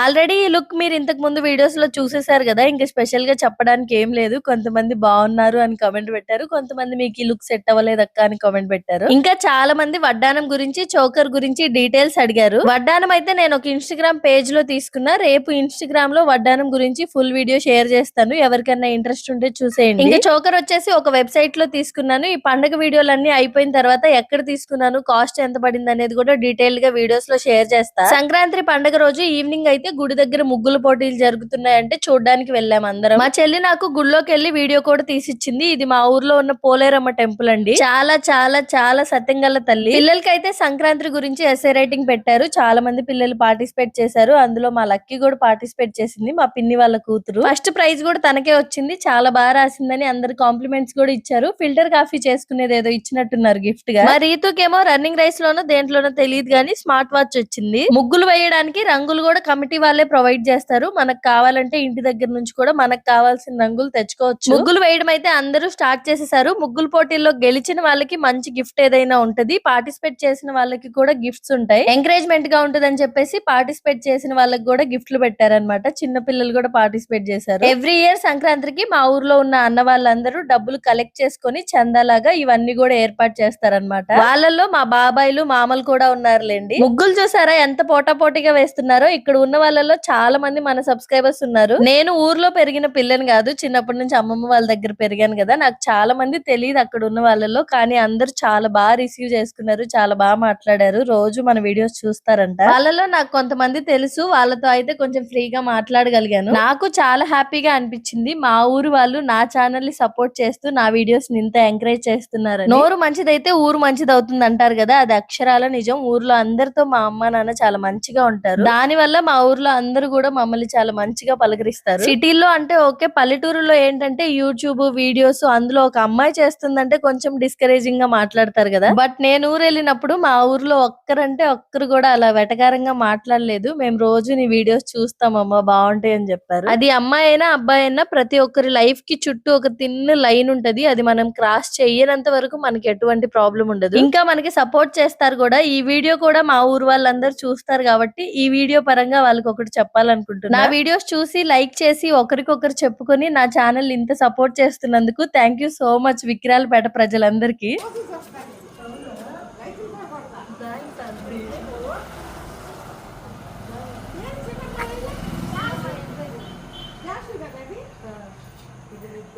Already ఈ look మీరు ఇంతకు ముందు వీడియోస్లో చూసేసారు కదా ఇంకా స్పెషల్గా చెప్పడానికి ఏం లేదు. కొంతమంది బాగున్నారు అని కమెంట్ పెట్టారు. కొంతమంది మీకు ఈ లుక్ సెట్ అవ్వలేదు అక్క అని కమెంట్ పెట్టారు. ఇంకా చాలా మంది వడ్డానం గురించి చోకర్ గురించి డీటెయిల్స్ అడిగారు. వడ్డానం అయితే నేను ఒక ఇన్స్టాగ్రామ్ పేజ్లో తీసుకున్నా. రేపు ఇన్స్టాగ్రామ్లో వడ్డానం గురించి ఫుల్ వీడియో షేర్ చేస్తాను. ఎవరికైనా ఇంట్రెస్ట్ ఉంటే చూసేయండి. ఇంకా చోకర్ వచ్చేసి ఒక వెబ్సైట్లో తీసుకున్నాను. ఈ పండుగ వీడియోలన్నీ అయిపోయిన తర్వాత ఎక్కడ తీసుకున్నాను కాస్ట్ ఎంత పడింది అనేది కూడా డీటెయిల్గా వీడియోస్లో షేర్ చేస్తా. సంక్రాంతి పండుగ రోజు ఈవినింగ్ అయితే గుడి దగ్గర ముగ్గుల పోటీలు జరుగుతున్నాయంటే చూడడానికి వెళ్ళాం అందరం. మా చెల్లి నాకు గుడిలోకి వెళ్ళి వీడియో కూడా తీసిచ్చింది. ఇది మా ఊర్లో ఉన్న పోలేరమ్మ టెంపుల్ అండి. చాలా చాలా చాలా సత్యంగల తల్లి. పిల్లలకి అయితే సంక్రాంతి గురించి ఎస్ఏ రైటింగ్ పెట్టారు. చాలా మంది పిల్లలు పార్టిసిపేట్ చేశారు. అందులో మా లక్కీ కూడా పార్టిసిపేట్ చేసింది. మా పిన్ని వాళ్ళ కూతురు. ఫస్ట్ ప్రైజ్ కూడా తనకే వచ్చింది. చాలా బాగా రాసిందని అందరు కాంప్లిమెంట్స్ కూడా ఇచ్చారు. ఫిల్టర్ కాఫీ చేసుకునేది ఏదో ఇచ్చినట్టున్నారు గిఫ్ట్గా. మా రీతుకేమో రన్నింగ్ రేస్ లోనో దేంట్లోనో తెలియదు కానీ స్మార్ట్ వాచ్ వచ్చింది. ముగ్గులు వేయడానికి రంగులు కూడా కమిటీ వాళ్ళే ప్రొవైడ్ చేస్తారు. మనకు కావాలంటే ఇంటి దగ్గర నుంచి కూడా మనకు కావాల్సిన రంగులు తెచ్చుకోవచ్చు. ముగ్గులు వేయడం అయితే అందరూ స్టార్ట్ చేసేసారు. ముగ్గులు పోటీల్లో గెలిచిన వాళ్ళకి మంచి గిఫ్ట్ ఏదైనా ఉంటది. పార్టిసిపేట్ చేసిన వాళ్ళకి కూడా గిఫ్ట్స్ ఉంటాయి. ఎంకరేజ్మెంట్గా ఉంటదని చెప్పేసి పార్టిసిపేట్ చేసిన వాళ్ళకి కూడా గిఫ్ట్లు పెట్టారనమాట చిన్న పిల్లలు కూడా పార్టిసిపేట్ చేశారు. ఎవ్రీ ఇయర్ సంక్రాంతికి మా ఊర్లో ఉన్న అన్న వాళ్ళందరూ డబ్బులు కలెక్ట్ చేసుకొని చందాలాగా ఇవన్నీ కూడా ఏర్పాటు చేస్తారనమాట వాళ్ళల్లో మా బాబాయిలు మామలు కూడా ఉన్నారులేండి. ముగ్గులు చూసారా? ఎంత పోటా పోటీగా వేస్తున్నారో. ఇక్కడ ఉన్న వాళ్ళలో చాలా మంది మన సబ్స్క్రైబర్స్ ఉన్నారు. నేను ఊర్లో పెరిగిన పిల్లని కాదు చిన్నప్పటి నుంచి అమ్మమ్మ వాళ్ళ దగ్గర పెరిగాను కదా నాకు చాలా మంది తెలియదు అక్కడ ఉన్న వాళ్ళలో కానీ అందరూ చాలా బాగా రిసీవ్ చేసుకున్నారు చాలా బాగా మాట్లాడారు. రోజు మన వీడియోస్ చూస్తారంట. వాళ్ళలో నాకు కొంతమంది తెలుసు వాళ్ళతో అయితే కొంచెం ఫ్రీగా మాట్లాడగలిగాను. నాకు చాలా హ్యాపీగా అనిపించింది. మా ఊరు వాళ్ళు నా ఛానల్ని సపోర్ట్ చేస్తూ నా వీడియోస్ని ఇంత ఎంకరేజ్ చేస్తున్నారు నోరు మంచిదైతే ఊరు మంచిది అవుతుంది అంటారు కదా అది అక్షరాల నిజం. ఊర్లో అందరితో మా అమ్మ నాన్న చాలా మంచిగా ఉంటారు. దాని వల్ల మా ఊర్లో అందరూ కూడా మమ్మల్ని చాలా మంచిగా పలకరిస్తారు. సిటీల్లో అంటే ఓకే పల్లెటూరులో ఏంటంటే యూట్యూబ్ వీడియోస్ అందులో ఒక అమ్మాయి చేస్తుందంటే కొంచెం డిస్కరేజింగ్గా మాట్లాడతారు కదా. బట్ నేను ఊరు వెళ్ళినప్పుడు మా ఊర్లో ఒక్కరంటే ఒక్కరు కూడా అలా వెటకారంగా మాట్లాడలేదు. మేము రోజు నీ వీడియోస్ చూస్తామమ్మా బాగుంటాయి అని చెప్పారు. అది అమ్మాయి అయినా అబ్బాయి అయినా ప్రతి ఒక్కరి లైఫ్కి చుట్టూ ఒక తిన్న లైన్ ఉంటది. అది మనం క్రాస్ చెయ్యనంత వరకు మనకి ఎటువంటి ప్రాబ్లం ఉండదు. ఇంకా మనకి సపోర్ట్ చేస్తారు కూడా. ఈ వీడియో కూడా మా ఊరు వాళ్ళందరూ చూస్తారు కాబట్టి ఈ వీడియో పరంగా వాళ్ళకి ఒకటి చెప్పాలనుకుంటున్నా. నా వీడియోస్ చూసి లైక్ చేసి ఒకరికొకరు చెప్పుకొని నా ఛానల్ ఇంత సపోర్ట్ చేస్తున్నందుకు thank you so much Vikralapeta ప్రజలందరికీ.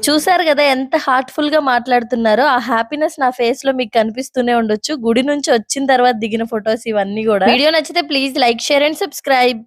చూసారు కదా ఎంత హార్ట్ఫుల్గా మాట్లాడుతున్నారో ఆ హ్యాపీనెస్ నా ఫేస్లో మీకు కనిపిస్తూనే ఉండొచ్చు. గుడి నుంచి వచ్చిన తర్వాత దిగిన ఫొటోస్ ఇవన్నీ కూడా. వీడియో నచ్చితే please like share and subscribe.